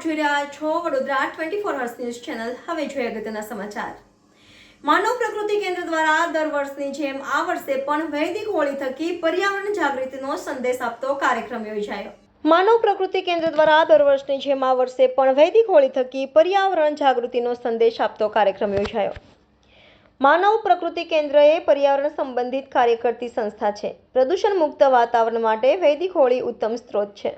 આપ જોઈ રહ્યા છો Vadodara twenty four hours news channel હવે જોઈએ અગત્યના સમાચાર. માનવ પ્રકૃતિ કેન્દ્ર દ્વારા દર વર્ષની જેમ આ વર્ષે પણ વૈદિક હોળી થકી પર્યાવરણ જાગૃતિનો સંદેશ આપતો કાર્યક્રમ યોજાયો. માનવ પ્રકૃતિ કેન્દ્ર દ્વારા દર વર્ષની જેમ આ વર્ષે પણ વૈદિક હોળી થકી પર્યાવરણ જાગૃતિનો સંદેશ આપતો કાર્યક્રમ યોજાયો. માનવ પ્રકૃતિ કેન્દ્ર એ પર્યાવરણ સંબંધિત કાર્ય કરતી સંસ્થા છે. પ્રદૂષણ મુક્ત વાતાવરણ માટે વૈદિક હોળી ઉત્તમ સ્ત્રોત છે.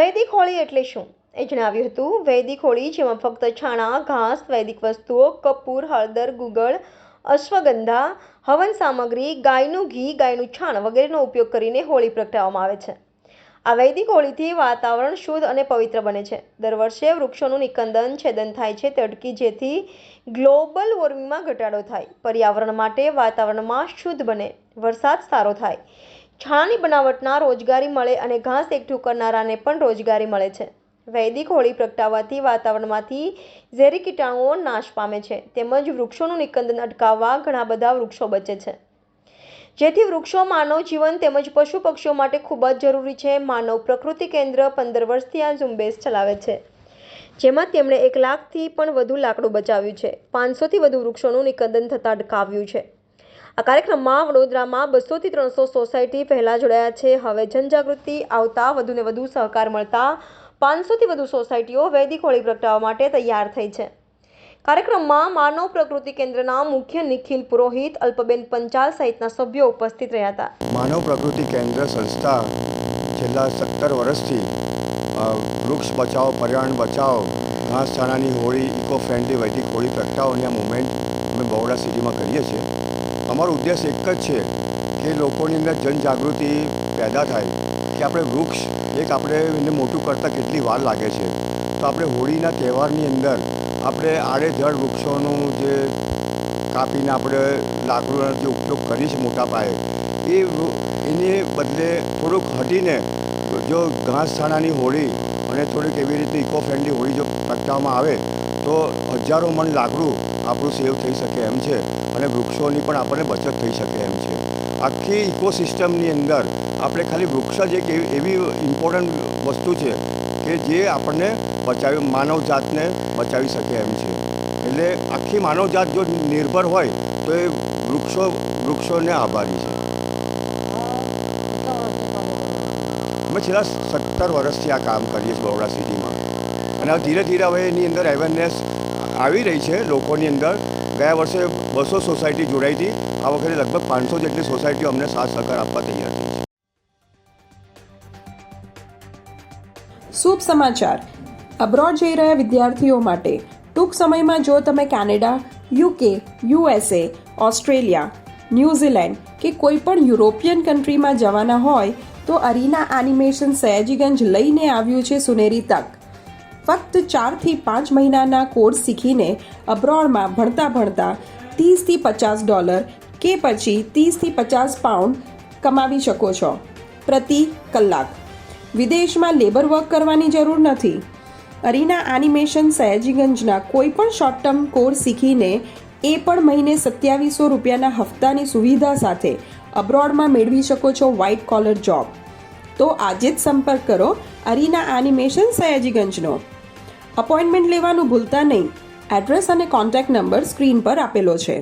વૈદિક હોળી એટલે શું? એ જણાવ્યું હતું, વૈદિક હોળી જેમાં ફક્ત છાણા, ઘાસ, વૈદિક વસ્તુઓ, કપૂર, હળદર, ગુગળ, અશ્વગંધા, હવન સામગ્રી, ગાયનું ઘી, ગાયનું છાણ વગેરેનો ઉપયોગ કરીને હોળી પ્રગટાવવામાં આવે છે. આ વૈદિક હોળીથી વાતાવરણ શુદ્ધ અને પવિત્ર બને છે. દર વર્ષે વૃક્ષોનું નિકંદન, છેદન થાય છે તે અટકી જેથી ગ્લોબલ વોર્મિંગમાં ઘટાડો થાય. પર્યાવરણ માટે વાતાવરણમાં શુદ્ધ બને. વરસાદ સારો થાય. છાણની બનાવટના રોજગારી મળે અને ઘાસ એકઠું કરનારાને પણ રોજગારી મળે છે. વૈદિક હોળી પ્રગટાવવાથી વાતાવરણમાંથી ઝેરી કીટાણુઓ નાશ પામે છે. તેમજ વૃક્ષોનું નિકંદન અટકાવવા ઘણા બધા વૃક્ષો બચે છે. જેથી વૃક્ષો માનવ જીવન તેમજ પશુ પક્ષીઓ માટે ખૂબ જ જરૂરી છે. માનવ પ્રકૃતિ કેન્દ્ર પંદર વર્ષથી આ ઝુંબેશ ચલાવે છે. જેમાં તેમણે એક લાખથી પણ વધુ લાકડું બચાવ્યું છે. પાંચસોથી વધુ વૃક્ષોનું નિકંદન થતાં અટકાવ્યું છે. આ કાર્યક્રમમાં વડોદરામાં બસોથી ત્રણસો સોસાયટી પહેલાં જોડાયા છે. હવે જનજાગૃતિ આવતા વધુને વધુ સહકાર મળતા પાંચસોથી વધુ સોસાયટીઓ વૈદિક હોળી પ્રગટાવવા માટે તૈયાર થઈ છે. કાર્યક્રમમાં માનવ પ્રકૃતિ કેન્દ્રના મુખ્ય નિખિલ પુરોહિત, અલ્પબેન પંચાલ સહિતના સભ્યો ઉપસ્થિત રહ્યા હતા. માનવ પ્રકૃતિ કેન્દ્ર સંસ્થા છેલ્લા સત્તર વર્ષથી વૃક્ષ બચાવો, પર્યાવરણ બચાવો ઘાસચારાની હોળી ઇકો ફ્રેન્ડલી વૈદિક હોળી પ્રગટાવોની આ મુવમેન્ટ અમે બહોળા સિટીમાં કરીએ છીએ. અમારો ઉદ્દેશ એક જ છે કે લોકોની અંદર જનજાગૃતિ પેદા થાય, કે આપણે વૃક્ષ એક આપણે એને મોટું કરતાં કેટલી વાર લાગે છે. તો આપણે હોળીના તહેવારની અંદર આપણે આડેધડ વૃક્ષોનું જે કાપીને આપણે લાકડુંનો જે ઉપયોગ કરીએ છીએ મોટા પાયે, એ એને બદલે થોડુંક હટીને જો ઘાસછાણાની હોળી અને થોડીક એવી રીતે ઇકો ફ્રેન્ડલી હોળી જો પ્રગટાવવામાં આવે, તો હજારો મણ લાકડું આપણું સેવ થઈ શકે એમ છે અને વૃક્ષોની પણ આપણને બચત થઈ શકે એમ છે. આખી ઇકોસિસ્ટમની અંદર આપણે ખાલી વૃક્ષ જ એક એવી ઇમ્પોર્ટન્ટ વસ્તુ છે કે જે આપણને બચાવી માનવ બચાવી શકે એમ છે. એટલે આખી માનવજાત જો નિર્ભર હોય, તો એ વૃક્ષો વૃક્ષોને આભારી છે. અમે છેલ્લા સત્તર વર્ષથી આ કામ કરીએ છીએ બરોડા સિટીમાં. અને હવે ધીરે ધીરે હવે એની અંદર અવેરનેસ આવી રહી છે લોકોની અંદર. ગયા વર્ષે બસો સોસાયટી જોડાઈ હતી. આ વખતે લગભગ પાંચસો જેટલી સોસાયટીઓ અમને સાથ સહકાર આપવા તૈયાર થઈ છે. શુભ સમાચાર. અબ્રોડ જઈ રહ્યા વિદ્યાર્થીઓ માટે. ટૂંક સમયમાં જો તમે Canada, UK, USA, Australia, New Zealand કે કોઈ પણ યુરોપિયન કન્ટ્રીમાં જવાના હોય, તો અરીના એનિમેશન સયાજીગંજ લઈને આવ્યું છે સુનેરી તક. ફક્ત ચારથી પાંચ મહિનાના કોર્સ શીખીને અબ્રોડમાં ભણતા ભણતા ત્રીસથી પચાસ ડોલર કે પછી ત્રીસથી પચાસ પાઉન્ડ કમાવી શકો છો. પ્રતિ કલાક. વિદેશમાં લેબર વર્ક કરવાની જરૂર નથી. અરીના એનિમેશન સયાજીગંજના કોઈ પણ શોર્ટ ટર્મ કોર્સ શીખીને એ પણ મહિને સત્યાવીસો રૂપિયાના હપ્તાની સુવિધા સાથે અબ્રોડમાં મેળવી શકો છો વ્હાઇટ કોલર જોબ તો આજે જ સંપર્ક કરો અરીના એનિમેશન સયાજીગંજનો. અપોઇન્ટમેન્ટ લેવાનું ભૂલતા નહીં. એડ્રેસ અને કોન્ટેક્ટ નંબર સ્ક્રીન પર આપેલો છે.